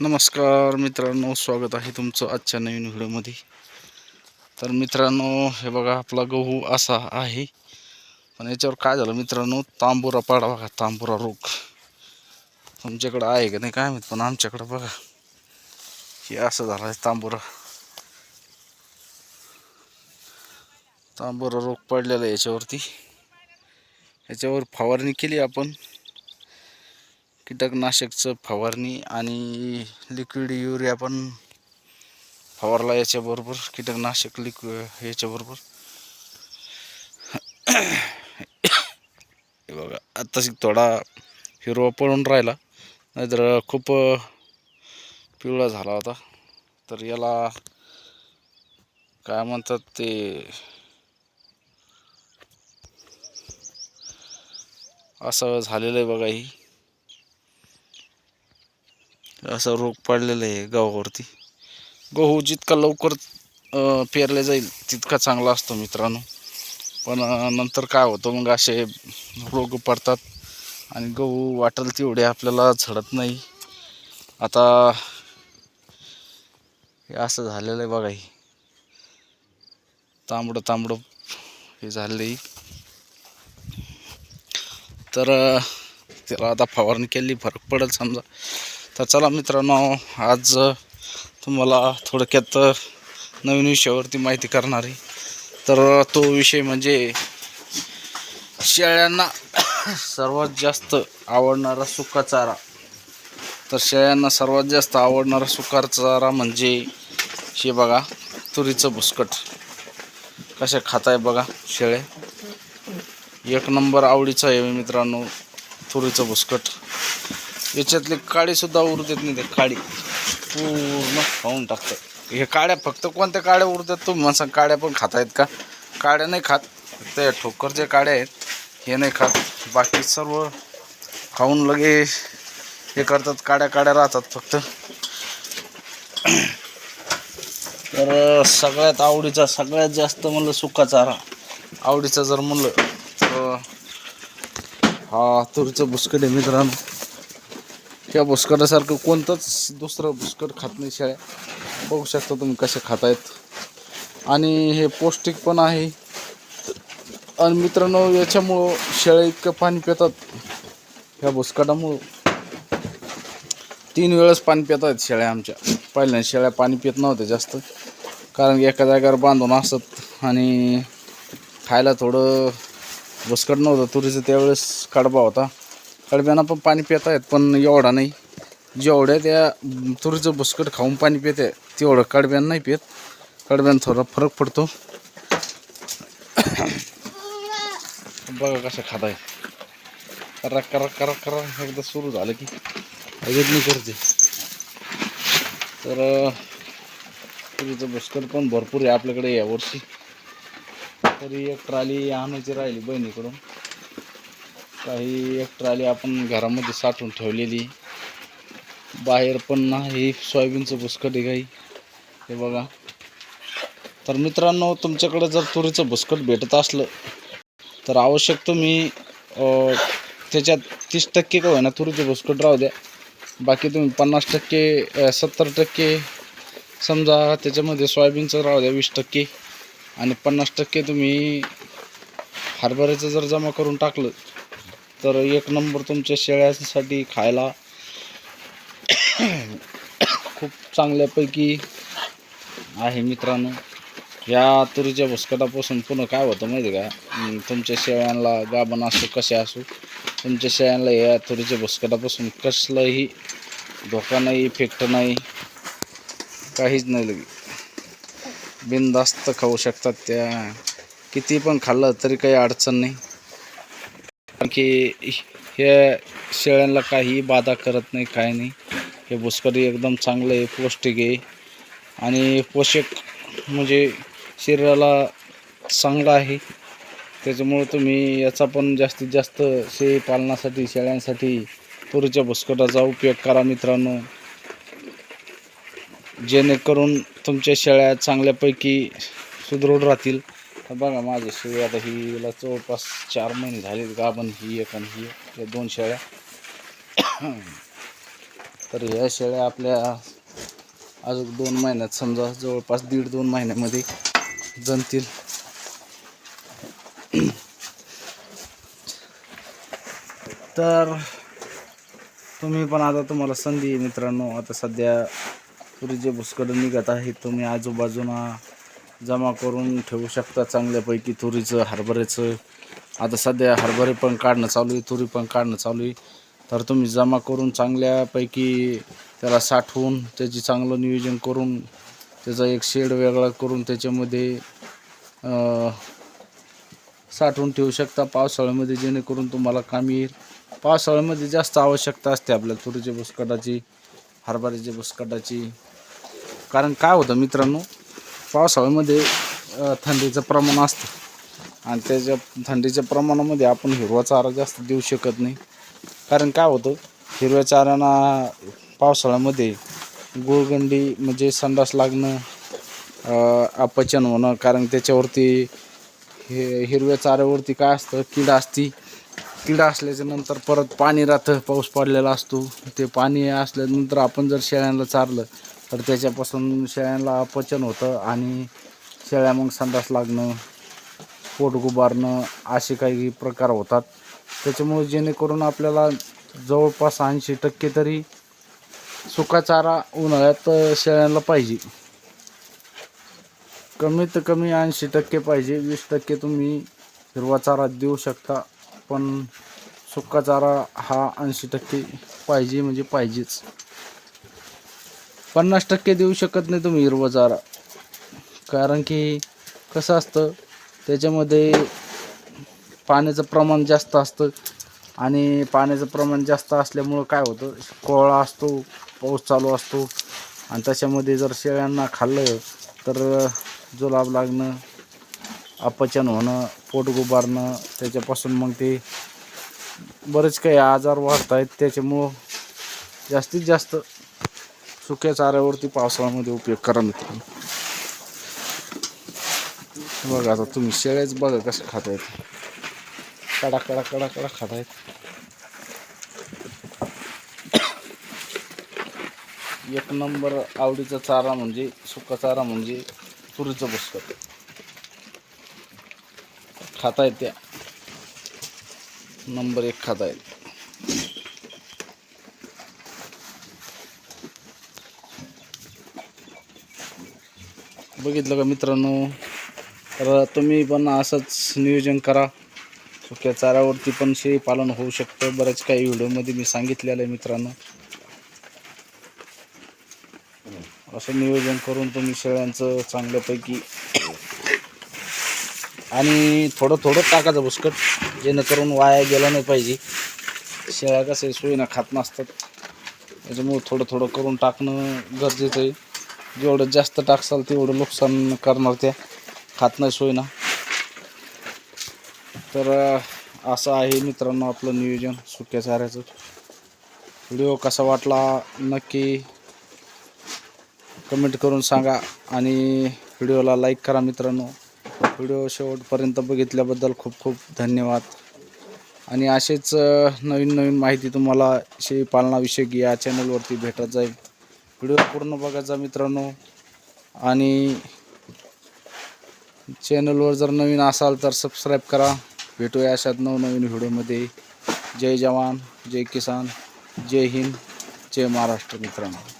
नमस्कार मित्रांनो स्वागत आहे तुमचं आजच्या नवीन व्हिडिओमध्ये. तर मित्रांनो हे बघा आपला गहू असा आहे. पण याच्यावर काय झालं मित्रांनो तांबुरा पाडा बघा तांबुरा रोग. तुमच्याकडं आहे का नाही काय माहीत पण आमच्याकडं बघा. हे असं झालं आहे तांबुरा. तांबुरा रोग पडलेला आहे याच्यावरती. याच्यावर फवारणी केली आपण. कीटकनाशकचं फवारणी आणि लिक्विड युरिया पण फवारला याच्याबरोबर कीटकनाशक लिक्विड याच्याबरोबर. हे बघा आत्ताच थोडा हिरवा पडून राहिला नाहीतर खूप पिवळा झाला होता. तर याला काय म्हणतात ते असं झालेलं आहे बघा ही. असा रोग पडलेला आहे गावावरती. गहू जितका लवकर पेरला पेरले जाईल तितका चांगला असतो मित्रांनो. पण नंतर काय होतं मग असे रोग पडतात आणि गहू वाटेल तेवढे आपल्याला झडत नाही. आता हे असं झालेलं आहे बघा ही. तांबडं तांबडं हे झालेलं आहे. तर त्याला आता फवारणी केली फरक पडेल समजा. तर चला मित्रांनो आज तुम्हाला थोडक्यात नवीन विषयावरती माहिती करणार आहे. तर तो विषय म्हणजे शेळ्यांना सर्वात जास्त आवडणारा सुका चारा. तर शेळ्यांना सर्वात जास्त आवडणारा सुका चारा म्हणजे हे बघा तुरीचं बुसकट. कशा खाताय बघा शेळे एक नंबर आवडीचं आहे मित्रांनो तुरीचं बुसकट. याच्यातले काळे सुद्धा उरू देत नाही ते काळी. पूर्ण खाऊन टाकतात हे काड्या फक्त कोणत्या काड्या उरतात तुम्ही? म्हणसा काड्या पण खात आहेत का? काड्या नाही खात. फक्त या जे काड्या आहेत हे नाही खात. बाकी सर्व खाऊन लगे हे करतात. काड्या काड्या राहतात फक्त. तर सगळ्यात आवडीचा सगळ्यात जास्त म्हणलं सुका चारा आवडीचा जर म्हणलं तर हा तुरीचं बुसकट आहे मित्रांनो. ह्या भुसकटासारखं कोणतंच दुसरं भुस्कट खात नाही शेळ्या बघू शकता तुम्ही कसे खातायत. आणि हे पौष्टिक पण आहे. आणि मित्रांनो याच्यामुळं शेळ्या इतकं पाणी पितात. ह्या भुसकटामुळं तीन वेळेस पाणी पितात आहेत शेळ्या आमच्या. पहिल्या शेळ्या पाणी पित नव्हत्या जास्त. कारण एका जागेवर बांधून असत. आणि खायला थोडं भुस्कट नव्हतं. तुरीचं त्यावेळेस कडबा होता. कडब्यानं पण पाणी पित आहेत पण एवढा नाही. जेवढ्या त्या तुरीचं बुसकट खाऊन पाणी पिते तेवढं कडब्यानं नाही पित. कडब्यानं थोडा फरक पडतो. बघा कसं खात आहे करा करा करा करा एकदा सुरू झालं की. नाही करते. तर तुरीचं बुसकट पण भरपूर आहे आपल्याकडे यावर्षी तरी एक ट्राली आणायची राहिली बहिणीकडून. काही एक ट्राली आपण घरामध्ये साठवून ठेवलेली. बाहेर पण नाही सोयाबीनचं बुसकट आहे काही. हे बघा. तर मित्रांनो तुमच्याकडे जर तुरीचं भुसकट भेटत असलं तर आवश्यक तुम्ही त्याच्यात तीस टक्के का होईना तुरीचं भुसकट राहू द्या. बाकी तुम्ही पन्नास टक्के सत्तर टक्के समजा त्याच्यामध्ये सोयाबीनचं राहू द्या वीस टक्के. आणि पन्नास टक्के तुम्ही हरभऱ्याचं जर जमा करून टाकलं तर एक नंबर तुमच्या शेळ्यांसाठी खायला खूप चांगल्यापैकी आहे मित्रांनो. या तुरीच्या भुसकटापासून पुन्हा काय होतं माहिती आहे का? तुमच्या शेळ्यांना गाभण असो कसे असो तुमच्या शेळ्यांना या तुरीच्या भुसकटापासून कसलंही धोका नाही इफेक्ट नाही काहीच नाही लगे. बिनधास्त खाऊ शकतात त्या. किती पण खाल्लं तरी काही अडचण नाही. की हे शेळ्यांना काही बाधा करत नाही काय नाही. हे भुसकरी एकदम चांगलं आहे पौष्टिक आहे. आणि पोषक म्हणजे शरीराला चांगलं आहे. त्याच्यामुळं तुम्ही याचा पण जास्तीत जास्त शेळी पालनासाठी शेळ्यांसाठी तुरीच्या भुसकटाचा उपयोग करा मित्रांनो. जेणेकरून तुमच्या शेळ्या चांगल्यापैकी सुदृढ राहतील. तर बघा माझी शेळी आता हिला जवळपास चार महिने झाले गाभण ही एक आणि ही या दोन शेळ्या. तर ह्या शेळ्या आपल्या अजून दोन महिन्यात समजा जवळपास दीड दोन महिन्यामध्ये जणतील तर तुम्ही पण आता तुम्हाला संधी मित्रांनो. आता सध्या तुरीचे भुसकडं निघत आहे. तुम्ही आजूबाजूना जमा करून ठेवू शकता चांगल्यापैकी. तुरीचं हरभऱ्याचं. आता सध्या हरभरे पण काढणं चालू आहे तुरी पण काढणं चालू आहे. तर तुम्ही जमा करून चांगल्यापैकी त्याला साठवून त्याची चांगलं नियोजन करून त्याचा एक शेड वेगळा करून त्याच्यामध्ये साठवून ठेवू शकता पावसाळ्यामध्ये जेणेकरून तुम्हाला कामी येईल. पावसाळ्यामध्ये जास्त आवश्यकता असते आपल्या तुरीच्या बुसकटाची हरभऱ्याच्या बुसकटाची कारण काय होतं मित्रांनो पावसाळ्यामध्ये थंडीचं प्रमाण असतं. आणि त्याच्या थंडीच्या प्रमाणामध्ये आपण हिरवा चारा जास्त देऊ शकत नाही. कारण काय होतं हिरव्या चाऱ्यांना पावसाळ्यामध्ये गुळगंडी म्हणजे संडास लागणं अपचन होणं कारण त्याच्यावरती हे हिरव्या चाऱ्यावरती काय असतं किडा असती. किडा असल्याच्या नंतर परत पाणी राहतं पाऊस पडलेला असतो. ते पाणी असल्यानंतर आपण जर शेळ्यांना चारलं तर त्याच्यापासून शेळ्यांना अपचन होतं आणि शेळ्या मग संडास लागणं पोट गुबारणं असे काही प्रकार होतात. त्याच्यामुळे जेणेकरून आपल्याला जवळपास ऐंशी टक्के तरी सुका चारा उन्हाळ्यात शेळ्यांना पाहिजे. कमीत कमी ऐंशी टक्के पाहिजे वीस टक्के तुम्ही हिरवा चारा देऊ शकता पण सुका चारा हा ऐंशी टक्के पाहिजे म्हणजे पाहिजेच. पन्नास टक्के देऊ शकत नाही तुम्ही हिरवा चारा. कारण की कसं असतं त्याच्यामध्ये पाण्याचं प्रमाण जास्त असतं आणि पाण्याचं प्रमाण जास्त असल्यामुळं काय होतं कोहळा असतो पाऊस चालू असतो आणि त्याच्यामध्ये जर शेळ्यांना खाल्लं तर जुलाब लागणं अपचन होणं पोट गुबारणं त्याच्यापासून मग ते बरेच काही आजार वाढत आहेत त्याच्यामुळं जास्तीत जास्त सुक्या चाऱ्यावरती पावसाळ्यामध्ये उपयोग करा मित्रांनो. बघा आता तुम्ही शेळ्याच बघा कसं खात आहेत कडा कडा कडा कडा खात आहेत एक नंबर आवडीचा चारा म्हणजे सुका चारा म्हणजे तुरीचं बुसकट खाता येत त्या. नंबर एक खाता येत बघितलं का मित्रांनो? तर तुम्ही पण असंच नियोजन करा. सुक्या चाऱ्यावरती पण शेळी पालन होऊ शकतं. बऱ्याच काही व्हिडिओमध्ये मी सांगितलेलं आहे मित्रांनो. असं नियोजन करून तुम्ही शेळ्यांचं चांगल्यापैकी आणि थोडं थोडं टाकायचं बुसकट जेणेकरून वाया गेला नाही पाहिजे. शेळ्या कसे सोयीनं खात नसतात. त्याच्यामुळं थोडं थोडं करून टाकणं गरजेचं आहे. जेवढं जास्त टाकसाल तेवढं नुकसान करणार त्या. खात नाही सोयीनं तर असं आहे मित्रांनो आपलं नियोजन सुक्या चाऱ्याचं. व्हिडिओ कसा वाटला नक्की कमेंट करून सांगा आणि व्हिडिओला लाईक करा मित्रांनो. व्हिडिओ शेवटपर्यंत बघितल्याबद्दल खूप खूप धन्यवाद. आणि असेच नवीन नवीन माहिती तुम्हाला शेळी पालनाविषयक या चॅनलवरती भेटत जाईल. व्हिडिओ पूर्ण बघायचा मित्रांनो. आणि चॅनलवर जर नवीन असाल तर सबस्क्राईब करा. भेटूया अशात नवनवीन व्हिडिओमध्ये. जय जवान जय किसान जय हिंद जय महाराष्ट्र मित्रांनो.